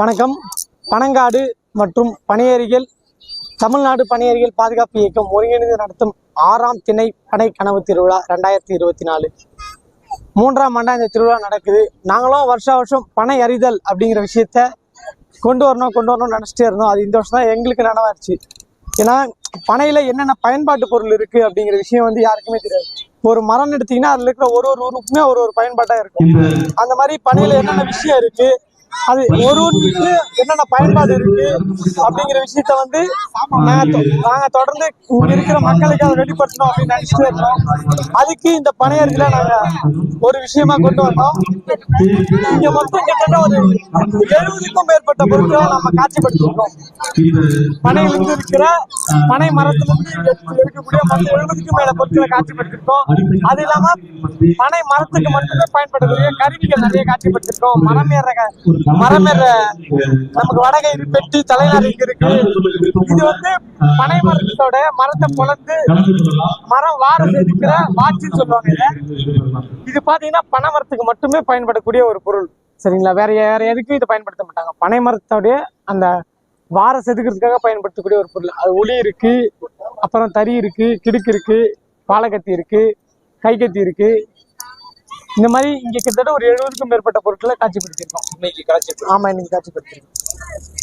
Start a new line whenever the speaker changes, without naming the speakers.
வணக்கம். பனங்காடு மற்றும் பனையேரிகள் தமிழ்நாடு பனையேரிகள் பாதுகாப்பு இயக்கம் ஒருங்கிணைந்து நடத்தும் ஆறாம் திணை பனை கனவு திருவிழா ரெண்டாயிரத்தி இருபத்தி நாலு. மூன்றாம் ஆண்டா இந்த திருவிழா நடக்குது. நாங்களும் வருஷா வருஷம் பனை அறிதல் அப்படிங்கிற விஷயத்த கொண்டு வரணும் கொண்டு வரணும்னு நினச்சிட்டே இருந்தோம். அது இந்த வருஷம் தான் எங்களுக்கு நனவாச்சு ஏன்னா பனையில என்னென்ன பயன்பாட்டு பொருள் இருக்கு அப்படிங்கிற விஷயம் வந்து யாருக்குமே தெரியாது. ஒரு மரம் எடுத்தீங்கன்னா அதுல இருக்கிற ஒரு ஒரு உறுப்புமே ஒரு ஒரு பயன்பாட்டா இருக்கும். அந்த மாதிரி பனையில என்னென்ன விஷயம் இருக்கு? அது ஒரு ஒன்றுக்கு என்னென்ன பயன்பாடு இருக்கு அப்படிங்கிற விஷயத்த வந்து நாங்க தொ- நாங்க தொடர்ந்து இங்க இருக்கிற மக்களுக்கு அதை வெளிப்படுத்தணும் அப்படின்னு நினைச்சிட்டே இருக்கோம். அதுக்கு இந்த பனையர்களை நாங்க ஒரு விஷயமா கொண்டு வந்தோம். இங்க மொத்தம் கிட்டத்தட்ட ஒரு எழுபதுக்கும் மேற்பட்ட பொருட்களை நம்ம காட்சிப்படுத்திருக்கோம். பனையிலிருந்து இருக்கிற பனை மரத்திலிருந்து எடுத்து- மற்ற எழுபதுக்கும் மேல பொருட்களை காட்சிப்படுத்திருக்கோம். அது இல்லாம பனை மரத்துக்கு மட்டுமே பயன்படக்கூடிய கருவிகள் நிறைய காட்சிப்படுத்திருக்கோம். மரம் ஏற மரம் ஏற நமக்கு வடகயிறு பெட்டி தலைநர் இங்க இருக்கு. இது வந்து பனை மரத்தோட மரத்தை பொழந்து மரம் வாரம் இருக்கிற வாட்சின்னு சொல்லுவாங்க இது பாத்தீங்கன்னா பனை மரத்துக்கு மட்டுமே பயன்படக்கூடிய ஒரு பொருள். சரிங்களா? வேற வேற எதுக்கும் இதை பயன்படுத்த மாட்டாங்க. பனை மரத்தோடைய அந்த வார செதுக்கிறதுக்காக பயன்படுத்தக்கூடிய ஒரு பொருள். அது ஒளி இருக்கு அப்புறம் தறி இருக்கு கிடுக்கு இருக்கு பாலக்கத்தி இருக்கு கைக்கத்தி இருக்கு. இந்த மாதிரி இங்க கிட்டத்தட்ட ஒரு எழுபதுக்கும் மேற்பட்ட பொருட்களை காட்சிப்படுத்தியிருக்கோம்.
இன்னைக்கு காட்சி
ஆமா இன்னைக்கு காட்சிப்படுத்திருக்கோம்